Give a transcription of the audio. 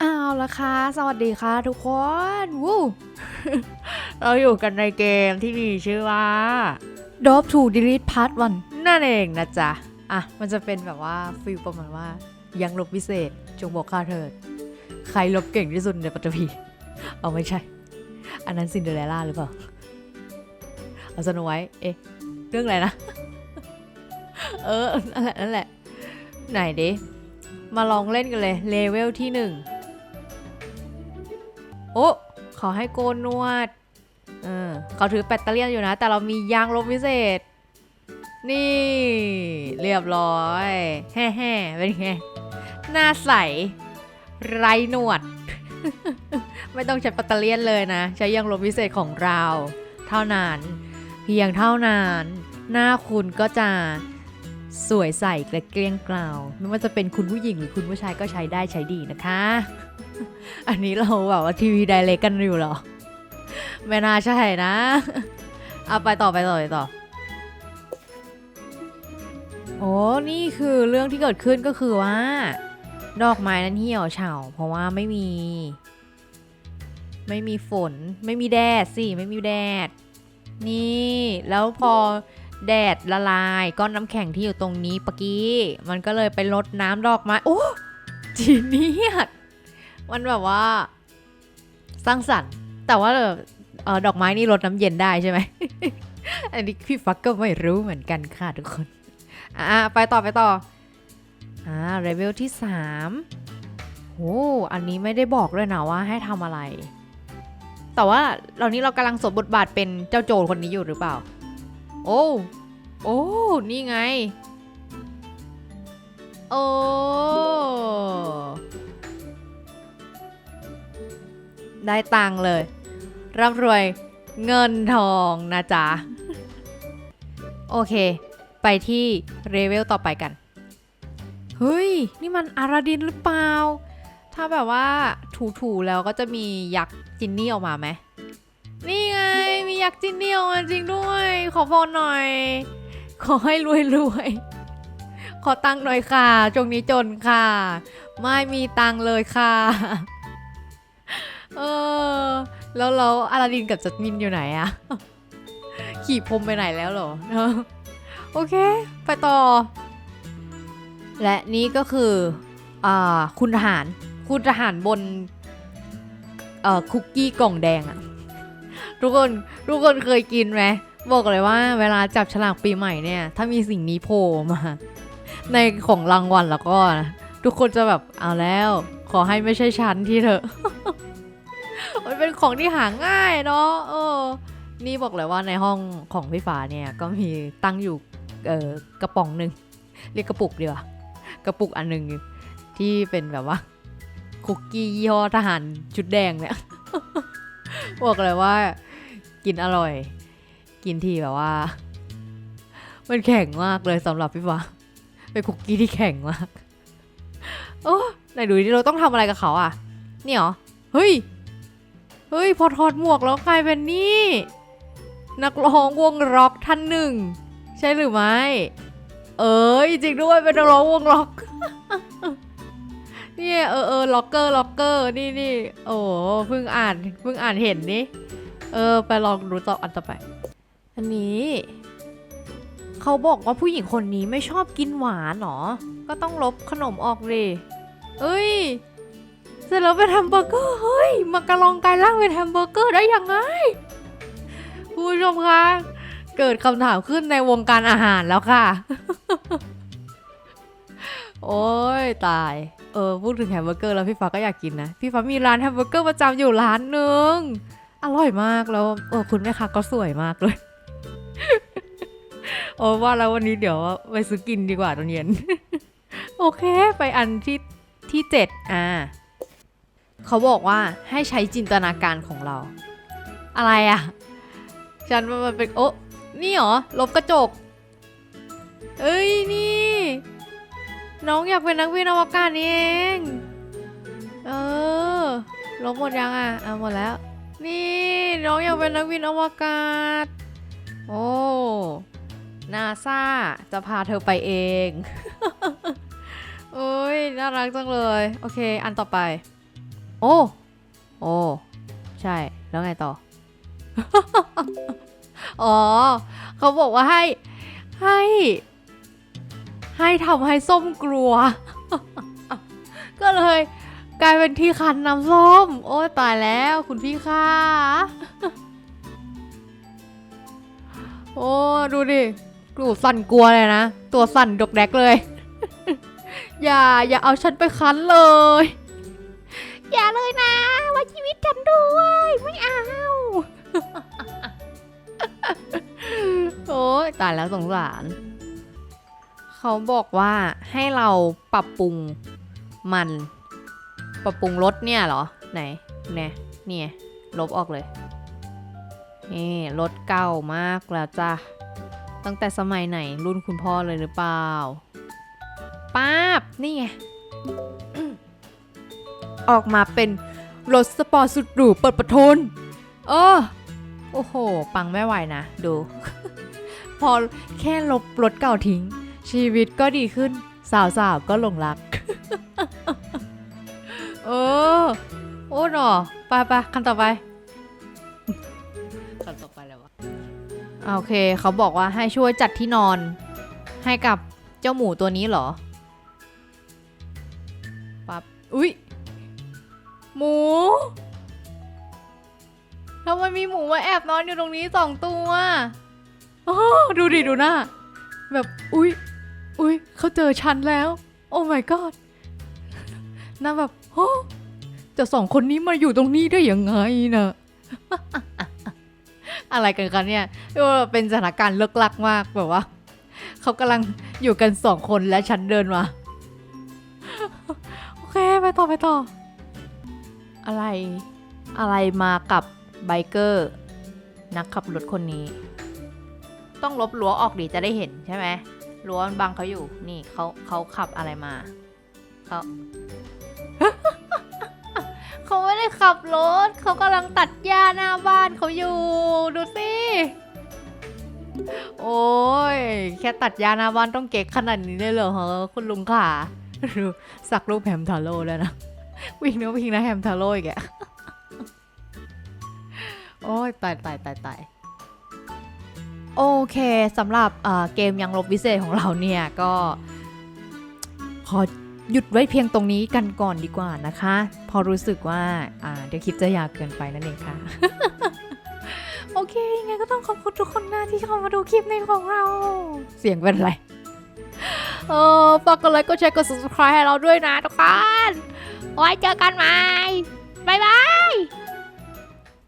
เอาละค่ะ สวัสดีค่ะทุกคนวู้เราอยู่กันในเกมที่มีชื่อว่า Dove to Delete Part 1นั่นเองนะจ๊ะ อะ มันจะเป็นแบบว่าฟิลประมาณว่า ยังลบพิเศษ จงบอกข้าเถิด ใครลบเก่งที่สุดในปัตตภีเอาไม่ใช่ อันนั้นซินเดอเรลล่าหรือเปล่า เอาสนไว้ เอ๊ะ เรื่องอะไรนะ เออ นั่นแหละ นั่นแหละ ไหนดิ มาลองเล่นกันเลย เลเวลที่หนึ่ง โอ้ขอให้โกนนวด เออเขาถือแบตเตอรี่อยู่นะ แต่เรามียางลบพิเศษ นี่ เรียบร้อย แฮ่ๆเป็นไง หน้าใส ไรหนวด ไม่ต้องใช้แบตเตอรี่เลยนะ ใช้ยางลบพิเศษของเรา เท่านั้น เพียงเท่านั้น หน้าคุณก็จะสวยใสและเกลี้ยงเกลาวไม่ว่าจะเป็นคุณผู้หญิงหรือคุณผู้ชายก็ใช้ได้ใช้ดีนะคะ อันนี้เราแบบว่าทีวีไดเรกกันอยู่หรอ ไม่น่าใช่นะเอาไปต่อไปต่อไปต่อโอ้นี่คือเรื่องที่เกิดขึ้นก็คือว่า ดอกไม้นั้นเหี่ยวเฉาเพราะว่าไม่มี ไม่มีฝน ไม่มีแดดสิ ไม่มีแดด นี่แล้วพอแดดละลายก้อนน้ำแข็งที่อยู่ตรงนี้ปะกี้ มันก็เลยไปลดน้ำดอกไม้ โอ้จีเนียส มันแบบว่า สร้างสรรค์ แต่ว่าเออดอกไม้นี่ลดน้ำเย็นได้ใช่ไหม อันนี้พี่ฟักก็ไม่รู้เหมือนกันค่ะทุกคน อ่าไปต่อไปต่อ อ่าเลเวลที่3โอ้อันนี้ไม่ได้บอกเลยนะว่าให้ทำอะไร แต่ว่าตอนนี้เรากำลังสวมบทบาทเป็นเจ้าโจรคนนี้อยู่หรือเปล่า โอ้ โอ้ นี่ไง โอ้ ได้ตังค์เลย ร่ำรวยเงินทองนะจ๊ะ โอเค ไปที่เรเวลต่อไปกัน เฮ้ย นี่มันอาราดินหรือเปล่า ถ้าแบบว่าถูๆแล้วก็จะมียักษ์จินนี่ออกมาไหม นี่ไง มียักษ์จินนี่ออกมาจริงด้วย ขอพรหน่อย ขอให้รวยรวยๆขอตังค์หน่อยค่ะ จงนี้จนค่ะ ไม่มีตังค์เลยค่ะ เออ แล้วเราอาราดินกับจัดมินอยู่ไหนอะขี่พรมไปไหนแล้วเหรอ โอเค ไปต่อ และนี่ก็คืออ่าคุณทหาร คุณทหารบนเอ่อคุกกี้กล่องแดงอะทุกคนทุกคนเคยกินไหมบอกเลยว่าเวลาจับฉลากปีใหม่เนี่ย ถ้ามีสิ่งนี้โผล่มา ในของรางวัลแล้วก็ ทุกคนจะแบบเอาแล้ว ขอให้ไม่ใช่ฉันที่เธอ เป็นของที่หาง่ายเนาะเออ นี่บอกเลยว่าในห้องของพี่ฟ้าเนี่ยก็มีตั้งอยู่เออกระป๋องหนึ่งเรียกกระปุกดีกว่ากระปุกอันหนึ่งที่เป็นแบบว่าคุกกี้ยี่ห้อทหารชุดแดงเนี่ยบอกเลยว่า กินอร่อย กินทีแบบว่า มันแข็งมากเลยสำหรับพี่ฟ้าเป็นคุกกี้ที่แข็งมากโอ้ไหนดูดิเราต้องทำอะไรกับเขาอะนี่เหรอ เฮ้ย เฮ้ย พอถอดหมวกแล้วกลายเป็นนี่ นักร้องวงร็อกท่านหนึ่ง ใช่หรือไม่ เอ้ยจริงด้วยเป็นนักร้องวงร็อกนี่เออเออล็อกเกอร์ล็อกเกอร์นี่นี่โอ้เพิ่งอ่านเพิ่งอ่านเห็นนี่เออ ไปลองดูต่ออันต่อไป อันนี้ เขาบอกว่าผู้หญิงคนนี้ไม่ชอบกินหวานหรอ ก็ต้องลบขนมออกเลยเอ้ย เสร็จแล้วเป็นแฮมเบอร์เกอร์เฮ้ยมากระลองกลายร่างเป็นแฮมเบอร์เกอร์ได้ยังไงคุณผู้ชมคะเกิดคำถามขึ้นในวงการอาหารแล้วค่ะ โอ้ยตาย เออพูดถึงแฮมเบอร์เกอร์แล้วพี่ฟ้าก็อยากกินนะ พี่ฟ้ามีร้านแฮมเบอร์เกอร์ประจำอยู่ร้านหนึ่งอร่อยมากแล้วเออคุณแม่ค้าก็สวยมากเลยโอ้ว่าแล้ววันนี้เดี๋ยวไปซื้อกินดีกว่าตอนเย็น โอเค ไปอันที่ที่เจ็ดอ่า เขาบอกว่าให้ใช้จินตนาการของเรา อะไรอะ่ะ ฉันมันเป็นโอ้นี่หรอลบกระจก เอ้ยนี่ น้องอยากเป็นนักบินอวกาศนี่เอง เออลบหมดยังอะเอาหมดแล้ว นี่ น้องอยากเป็นนักบินอวกาศ โอ้นาซาจะพาเธอไปเองโอ้ยน่ารักจังเลย โอเค อันต่อไป โอ้ โอ้ ใช่ แล้วไงต่อ อ๋อ เขาบอกว่าให้ ให้ ให้ทำให้ส้มกลัว ก็เลยกลายเป็นที่คันน้ำส้ม โอ้ตายแล้วคุณพี่ค่ะ โอ้ ดูดิกลูสั่นกลัวเลยนะ ตัวสั่นดกแดกเลย อย่า อย่าเอาฉันไปคันเลย อย่าเลยนะ ว่าชีวิตฉันด้วย ไม่เอา โอ้ยตายแล้วสงสาร เขาบอกว่าให้เราปรับปรุงมัน ปรับปรุงรถเนี่ยเหรอ ไหนเนี่ยเนี่ยลบออกเลย นี่รถเก่ามากแล้วจ้ะ ตั้งแต่สมัยไหนรุ่นคุณพ่อเลยหรือเปล่า ป้าบ นี่ไง ออกมาเป็นรถสปอร์ตสุดหรูเปิดประทุนเออโอ้โห ปังไม่ไหวนะ ดู พอแค่ลบรถเก่าทิ้ง ชีวิตก็ดีขึ้น สาวๆ ก็หลงรัก เออ โอ้หนอไปไปคันต่อไปคันต่อไปแล้ววะโอเค เขาบอกว่าให้ช่วยจัดที่นอนให้กับเจ้าหมูตัวนี้เหรอ ปั๊บอุ๊ย หมู ทำไมมีหมูมาแอบนอนอยู่ตรงนี้สองตัวโอ๋อดูดิดูหน้า แบบอุ๊ยอุ๊ยเขาเจอฉันแล้ว โอ้ my god หน้าแบบโอ้แต่สองคนนี้มาอยู่ตรงนี้ได้ยังไงนะอะไรกันกันเนี่ยเรียกว่าเป็นสถานการณ์เลิกลักมากแบบว่าเขากำลังอยู่กันสองคนและฉันเดินมา โอเค ไปต่อไปต่อ อะไรอะไรมากับไบเกอร์นักขับรถคนนี้ ต้องลบรั้วออกดีจะได้เห็นใช่ไหมรั้วมันบังเขาอยู่ นี่เขาเขาขับอะไรมาเขาเขาไม่ได้ขับรถเขากำลังตัดหญ้าหน้าบ้านเขาอยู่ ดูสิโอ้ยแค่ตัดหญ้านาบ้านต้องเก๊กขนาดนี้เลยเหรอฮะคุณลุงค่ะสักรูปแฮมทาโร่แล้วนะ วิ่งนะวิ่งนะแฮมทาโร่อีกอะโอ้ยตายตายตายตายโอเคสำหรับเอ่อเกมยังลบวิเศษของเราเนี่ยก็ขอหยุดไว้เพียงตรงนี้กันก่อนดีกว่านะคะ พอรู้สึกว่าอ่าเดี๋ยวคลิปจะยาวเกินไปนั่นเองค่ะ โอเคยังไงก็ต้องขอบคุณทุกคนนะที่เข้ามาดูคลิปในของเรา เสียงเป็นไร เออฝากกดไลค์กดแชร์กด subscribe ให้เราด้วยนะทุกคน ไว้เจอกันใหม่ บ๊ายบาย